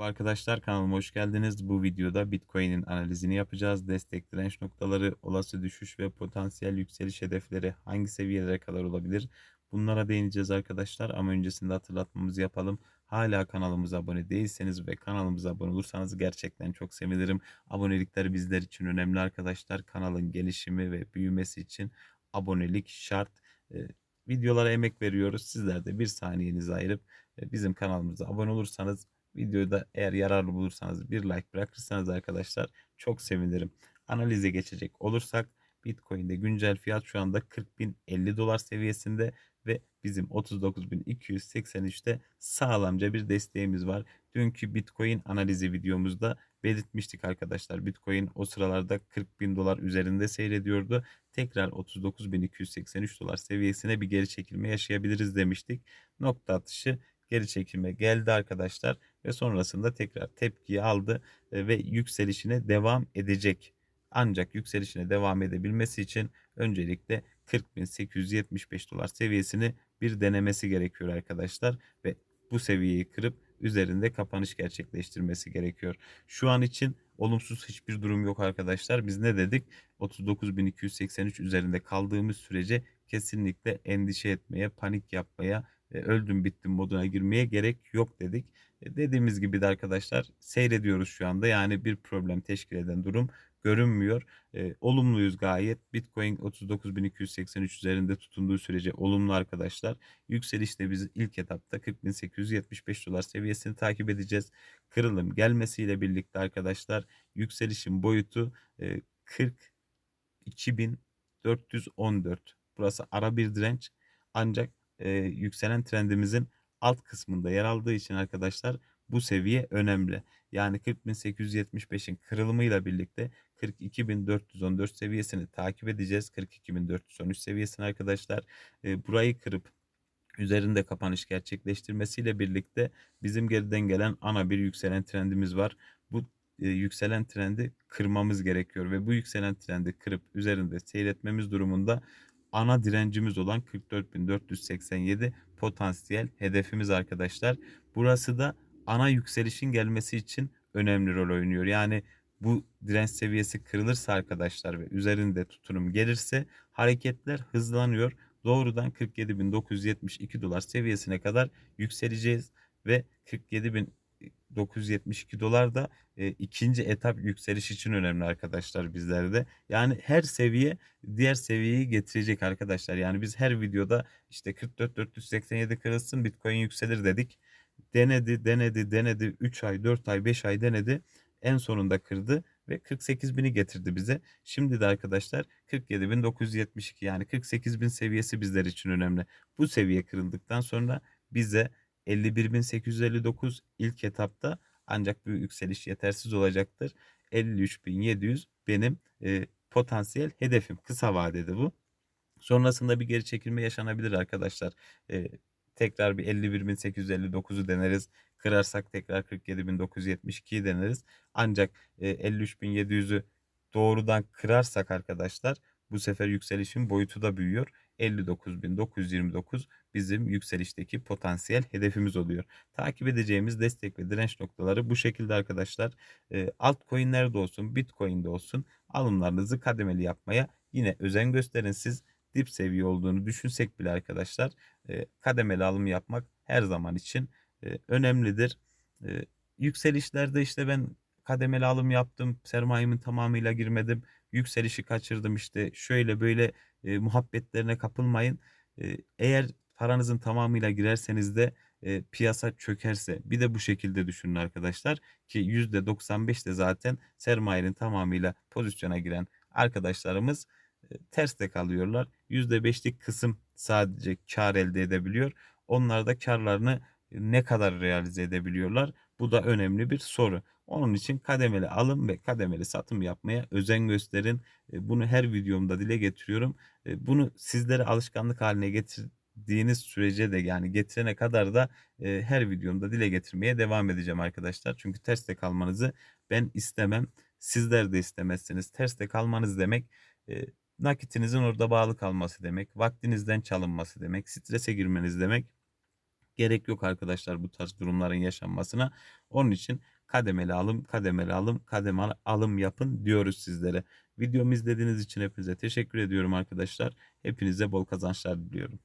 Merhaba arkadaşlar kanalıma hoş geldiniz. Bu videoda Bitcoin'in analizini yapacağız. Destek direnç noktaları, olası düşüş ve potansiyel yükseliş hedefleri hangi seviyelere kadar olabilir? Bunlara değineceğiz arkadaşlar ama öncesinde hatırlatmamızı yapalım. Hala kanalımıza abone değilseniz ve kanalımıza abone olursanız gerçekten çok sevinirim. Abonelikler bizler için önemli arkadaşlar. Kanalın gelişimi ve büyümesi için abonelik şart. Ee, videolara emek veriyoruz. Sizler de bir saniyenizi ayırıp e, bizim kanalımıza abone olursanız Videoyu da eğer yararlı bulursanız bir like bırakırsanız arkadaşlar çok sevinirim. Analize geçecek olursak Bitcoin'de güncel fiyat şu anda 40.050 dolar seviyesinde ve bizim 39.283'te sağlamca bir desteğimiz var. Dünkü Bitcoin analizi videomuzda belirtmiştik arkadaşlar. Bitcoin o sıralarda 40.000 dolar üzerinde seyrediyordu. Tekrar 39.283 dolar seviyesine bir geri çekilme yaşayabiliriz demiştik. Nokta atışı geri çekilme geldi arkadaşlar ve sonrasında tekrar tepkiyi aldı e, ve yükselişine devam edecek. Ancak yükselişine devam edebilmesi için öncelikle 40.875 dolar seviyesini bir denemesi gerekiyor arkadaşlar ve bu seviyeyi kırıp üzerinde kapanış gerçekleştirmesi gerekiyor. Şu an için olumsuz hiçbir durum yok arkadaşlar. Biz ne dedik? 39.283 üzerinde kaldığımız sürece kesinlikle endişe etmeye, panik yapmaya öldüm bittim moduna girmeye gerek yok dedik. E, dediğimiz gibi de arkadaşlar seyrediyoruz şu anda. Yani bir problem teşkil eden durum görünmüyor. E, olumluyuz gayet. Bitcoin 39.283 üzerinde tutunduğu sürece olumlu arkadaşlar. Yükselişte biz ilk etapta 40.875 dolar seviyesini takip edeceğiz. Kırılım gelmesiyle birlikte arkadaşlar yükselişin boyutu e, 42.414. Burası ara bir direnç. Ancak e, yükselen trendimizin alt kısmında yer aldığı için arkadaşlar bu seviye önemli. Yani 40.875'in kırılımıyla birlikte 42.414 seviyesini takip edeceğiz. 42.413 seviyesini arkadaşlar e, burayı kırıp üzerinde kapanış gerçekleştirmesiyle birlikte bizim geriden gelen ana bir yükselen trendimiz var. Bu e, yükselen trendi kırmamız gerekiyor ve bu yükselen trendi kırıp üzerinde seyretmemiz durumunda ana direncimiz olan 44.487 potansiyel hedefimiz arkadaşlar. Burası da ana yükselişin gelmesi için önemli rol oynuyor. Yani bu direnç seviyesi kırılırsa arkadaşlar ve üzerinde tutunum gelirse hareketler hızlanıyor. Doğrudan 47.972 dolar seviyesine kadar yükseleceğiz ve 47.000 972 dolar da e, ikinci etap yükseliş için önemli arkadaşlar bizlerde. Yani her seviye diğer seviyeyi getirecek arkadaşlar. Yani biz her videoda işte 44 487 kırılsın Bitcoin yükselir dedik. Denedi, denedi, denedi. 3 ay, 4 ay, 5 ay denedi. En sonunda kırdı ve 48 bini getirdi bize. Şimdi de arkadaşlar 47.972 yani 48 bin seviyesi bizler için önemli. Bu seviye kırıldıktan sonra bize 51.859 ilk etapta ancak bu yükseliş yetersiz olacaktır. 53.700 benim e, potansiyel hedefim. Kısa vadede bu. Sonrasında bir geri çekilme yaşanabilir arkadaşlar. E, tekrar bir 51.859'u deneriz. Kırarsak tekrar 47.972'yi deneriz. Ancak e, 53.700'ü doğrudan kırarsak arkadaşlar bu sefer yükselişin boyutu da büyüyor. 59.929 bizim yükselişteki potansiyel hedefimiz oluyor. Takip edeceğimiz destek ve direnç noktaları bu şekilde arkadaşlar. E, altcoin'lerde olsun, Bitcoin'de olsun alımlarınızı kademeli yapmaya yine özen gösterin. Siz dip seviye olduğunu düşünsek bile arkadaşlar e, kademeli alım yapmak her zaman için e, önemlidir. E, yükselişlerde işte ben kademeli alım yaptım. Sermayemin tamamıyla girmedim. Yükselişi kaçırdım işte şöyle böyle e, muhabbetlerine kapılmayın. E, eğer paranızın tamamıyla girerseniz de e, piyasa çökerse bir de bu şekilde düşünün arkadaşlar ki %95 de zaten sermayenin tamamıyla pozisyona giren arkadaşlarımız e, ters de kalıyorlar. %5'lik kısım sadece kar elde edebiliyor. Onlar da karlarını ne kadar realize edebiliyorlar? Bu da önemli bir soru. Onun için kademeli alım ve kademeli satım yapmaya özen gösterin. E, bunu her videomda dile getiriyorum. E, bunu sizlere alışkanlık haline getirdiğiniz sürece de yani getirene kadar da e, her videomda dile getirmeye devam edeceğim arkadaşlar. Çünkü terste kalmanızı ben istemem. Sizler de istemezsiniz. Terste kalmanız demek nakitinizin orada bağlı kalması demek. Vaktinizden çalınması demek. Strese girmeniz demek gerek yok arkadaşlar bu tarz durumların yaşanmasına. Onun için kademeli alım, kademeli alım, kademeli alım yapın diyoruz sizlere. Videomu izlediğiniz için hepinize teşekkür ediyorum arkadaşlar. Hepinize bol kazançlar diliyorum.